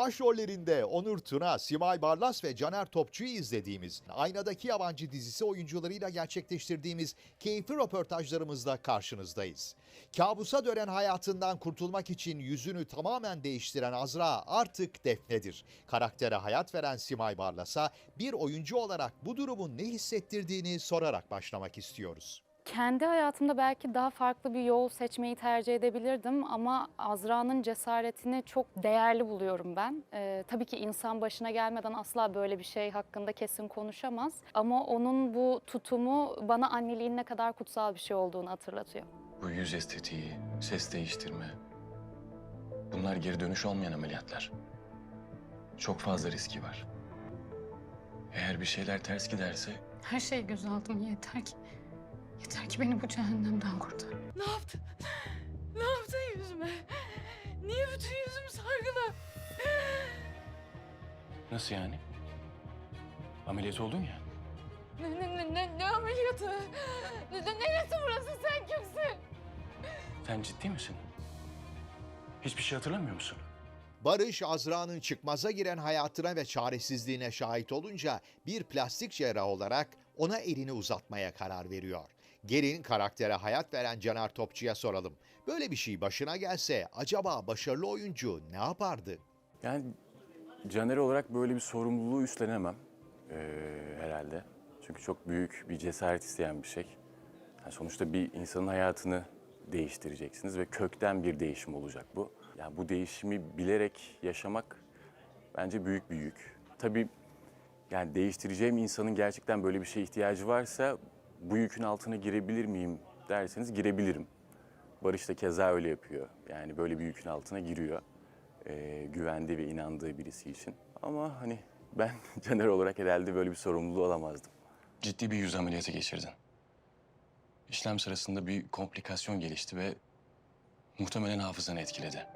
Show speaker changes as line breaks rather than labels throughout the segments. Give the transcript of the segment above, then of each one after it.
Başrollerinde Onur Tuna, Simay Barlas ve Caner Topçu'yu izlediğimiz Aynadaki Yabancı dizisi oyuncularıyla gerçekleştirdiğimiz keyifli röportajlarımızla karşınızdayız. Kabusa dönen hayatından kurtulmak için yüzünü tamamen değiştiren Azra artık Defne'dir. Karaktere hayat veren Simay Barlas'a bir oyuncu olarak bu durumun ne hissettirdiğini sorarak başlamak istiyoruz.
Kendi hayatımda belki daha farklı bir yol seçmeyi tercih edebilirdim ama Azra'nın cesaretini çok değerli buluyorum ben. Ee, tabii ki insan başına gelmeden asla böyle bir şey hakkında kesin konuşamaz. Ama onun bu tutumu bana anneliğin ne kadar kutsal bir şey olduğunu hatırlatıyor.
Bu yüz estetiği, ses değiştirme. Bunlar geri dönüş olmayan ameliyatlar. Çok fazla riski var. Eğer bir şeyler ters giderse
Her şeyi göz yeter ki. Yeter ki beni bu cehennemden kurtar.
Ne yaptın? Ne yaptın yüzüme? Niye bütün yüzüm sargılı?
nasıl yani? Ameliyat oldun ya.
Ne, ne, ne, ne, ne ameliyatı? Ne, ne, neresi burası? Sen kimsin?
Sen ciddi misin? Hiçbir şey hatırlamıyor musun?
Barış Azra'nın çıkmaza giren hayatına ve çaresizliğine şahit olunca bir plastik cerrah olarak ona elini uzatmaya karar veriyor. Gelin karaktere hayat veren Caner Topçu'ya soralım. Böyle bir şey başına gelse acaba başarılı oyuncu ne yapardı?
Yani Caner olarak böyle bir sorumluluğu üstlenemem eee, herhalde. Çünkü çok büyük bir cesaret isteyen bir şey. Yani sonuçta bir insanın hayatını değiştireceksiniz ve kökten bir değişim olacak bu. Yani bu değişimi bilerek yaşamak bence büyük bir yük. Tabii yani değiştireceğim insanın gerçekten böyle bir şeye ihtiyacı varsa bu yükün altına girebilir miyim derseniz girebilirim. Barış da keza öyle yapıyor. Yani böyle bir yükün altına giriyor. Ee, güvendiği ve inandığı birisi için. Ama hani ben Caner olarak herhalde böyle bir sorumluluğu alamazdım. Ciddi bir yüz ameliyatı geçirdin. İşlem sırasında bir komplikasyon gelişti ve muhtemelen hafızanı etkiledi.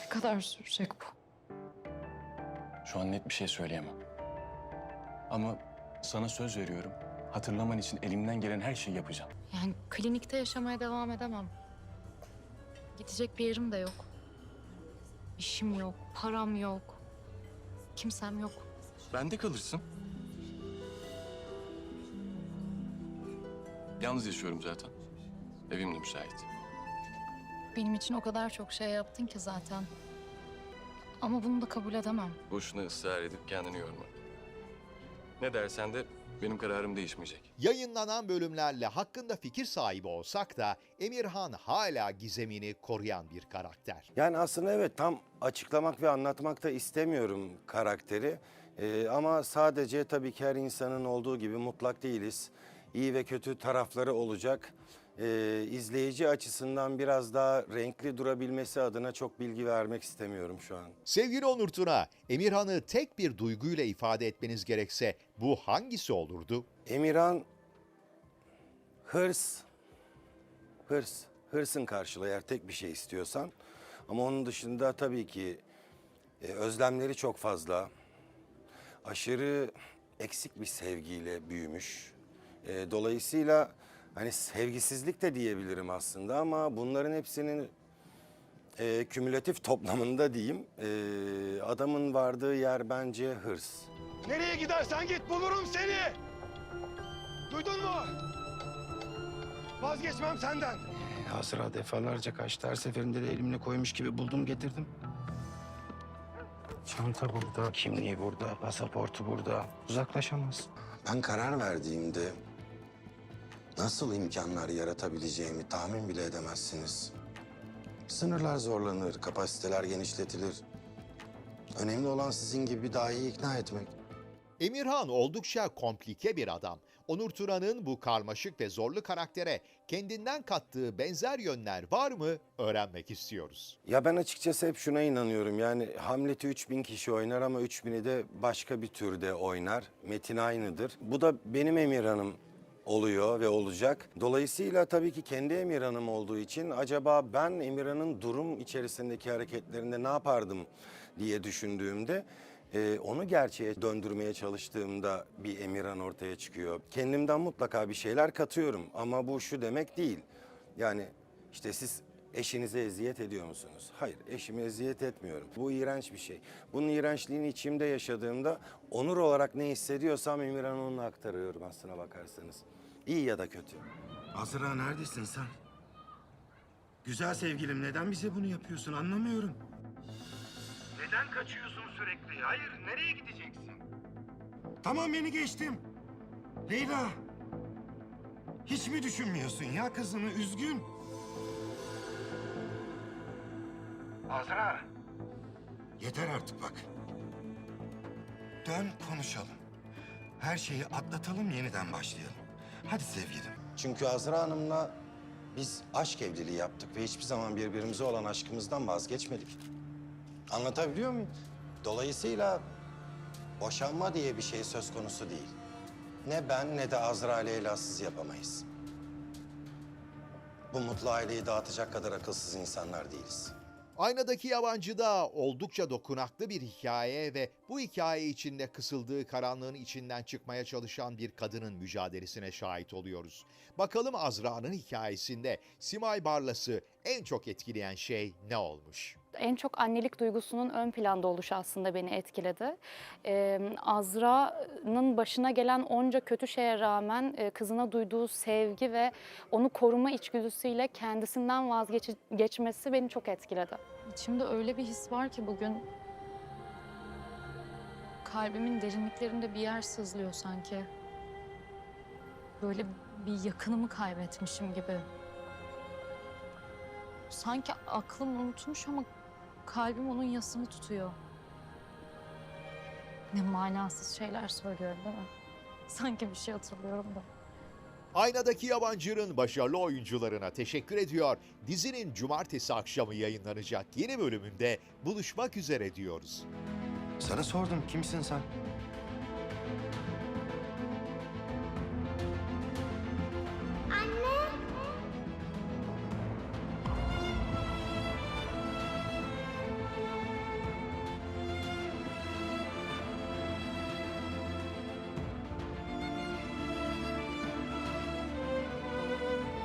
Ne kadar sürecek bu?
Şu an net bir şey söyleyemem. Ama sana söz veriyorum. Hatırlaman için elimden gelen her şeyi yapacağım.
Yani klinikte yaşamaya devam edemem. Gidecek bir yerim de yok. İşim yok, param yok. Kimsem yok.
Bende kalırsın. Yalnız yaşıyorum zaten. Evim de müsait.
Benim için o kadar çok şey yaptın ki zaten. Ama bunu da kabul edemem.
Boşuna ısrar edip kendini yorma. Ne dersen de benim kararım değişmeyecek.
Yayınlanan bölümlerle hakkında fikir sahibi olsak da Emirhan hala gizemini koruyan bir karakter.
Yani aslında evet tam açıklamak ve anlatmak da istemiyorum karakteri. Ee, ama sadece tabii ki her insanın olduğu gibi mutlak değiliz. İyi ve kötü tarafları olacak. Ee, izleyici açısından biraz daha renkli durabilmesi adına çok bilgi vermek istemiyorum şu an.
Sevgili Onur Tuna, Emirhan'ı tek bir duyguyla ifade etmeniz gerekse bu hangisi olurdu?
Emirhan hırs, hırs, hırsın karşılığı eğer tek bir şey istiyorsan. Ama onun dışında tabii ki e, özlemleri çok fazla. Aşırı eksik bir sevgiyle büyümüş. E, dolayısıyla hani sevgisizlik de diyebilirim aslında ama bunların hepsinin e, kümülatif toplamında diyeyim. e, adamın vardığı yer bence hırs.
Nereye gidersen git bulurum seni. Duydun mu? Vazgeçmem senden.
Azra defalarca kaçtı. Her seferinde de elimle koymuş gibi buldum getirdim. Çanta burada, kimliği burada, pasaportu burada. Uzaklaşamaz.
Ben karar verdiğimde nasıl imkanlar yaratabileceğimi tahmin bile edemezsiniz. Sınırlar zorlanır, kapasiteler genişletilir. Önemli olan sizin gibi bir dahiyi ikna etmek.
Emirhan oldukça komplike bir adam. Onur Tuna'nın bu karmaşık ve zorlu karaktere kendinden kattığı benzer yönler var mı öğrenmek istiyoruz.
Ya ben açıkçası hep şuna inanıyorum. Yani Hamlet'i 3000 kişi oynar ama 3000'i de başka bir türde oynar. Metin aynıdır. Bu da benim Emirhan'ım oluyor ve olacak. Dolayısıyla tabii ki kendi Emirhan'ım olduğu için acaba ben Emirhan'ın durum içerisindeki hareketlerinde ne yapardım diye düşündüğümde e, onu gerçeğe döndürmeye çalıştığımda bir Emirhan ortaya çıkıyor. Kendimden mutlaka bir şeyler katıyorum ama bu şu demek değil. Yani işte siz Eşinize eziyet ediyor musunuz? Hayır, eşime eziyet etmiyorum. Bu iğrenç bir şey. Bunun iğrençliğini içimde yaşadığımda onur olarak ne hissediyorsam Emirhan'a onu aktarıyorum aslına bakarsanız. İyi ya da kötü.
Azra neredesin sen? Güzel sevgilim neden bize bunu yapıyorsun anlamıyorum. Neden kaçıyorsun sürekli? Hayır nereye gideceksin? Tamam beni geçtim. Leyla. Hiç mi düşünmüyorsun ya kızını üzgün? Azra. Yeter artık bak. Dön konuşalım. Her şeyi atlatalım yeniden başlayalım. Hadi sevgilim.
Çünkü Azra Hanım'la biz aşk evliliği yaptık ve hiçbir zaman birbirimize olan aşkımızdan vazgeçmedik. Anlatabiliyor muyum? Dolayısıyla boşanma diye bir şey söz konusu değil. Ne ben ne de Azra Leyla'sız yapamayız. Bu mutlu aileyi dağıtacak kadar akılsız insanlar değiliz.
Aynadaki Yabancı'da oldukça dokunaklı bir hikaye ve bu hikaye içinde kısıldığı karanlığın içinden çıkmaya çalışan bir kadının mücadelesine şahit oluyoruz. Bakalım Azra'nın hikayesinde Simay Barlas'ı en çok etkileyen şey ne olmuş?
En çok annelik duygusunun ön planda oluşu aslında beni etkiledi. Ee, Azra'nın başına gelen onca kötü şeye rağmen e, kızına duyduğu sevgi ve onu koruma içgüdüsüyle kendisinden vazgeçmesi beni çok etkiledi.
İçimde öyle bir his var ki bugün kalbimin derinliklerinde bir yer sızlıyor sanki. Böyle bir yakınımı kaybetmişim gibi. Sanki aklım unutmuş ama kalbim onun yasını tutuyor. Ne manasız şeyler söylüyorum değil mi? Sanki bir şey hatırlıyorum da.
Aynadaki Yabancı'nın başarılı oyuncularına teşekkür ediyor. Dizinin cumartesi akşamı yayınlanacak yeni bölümünde buluşmak üzere diyoruz.
Sana sordum kimsin sen?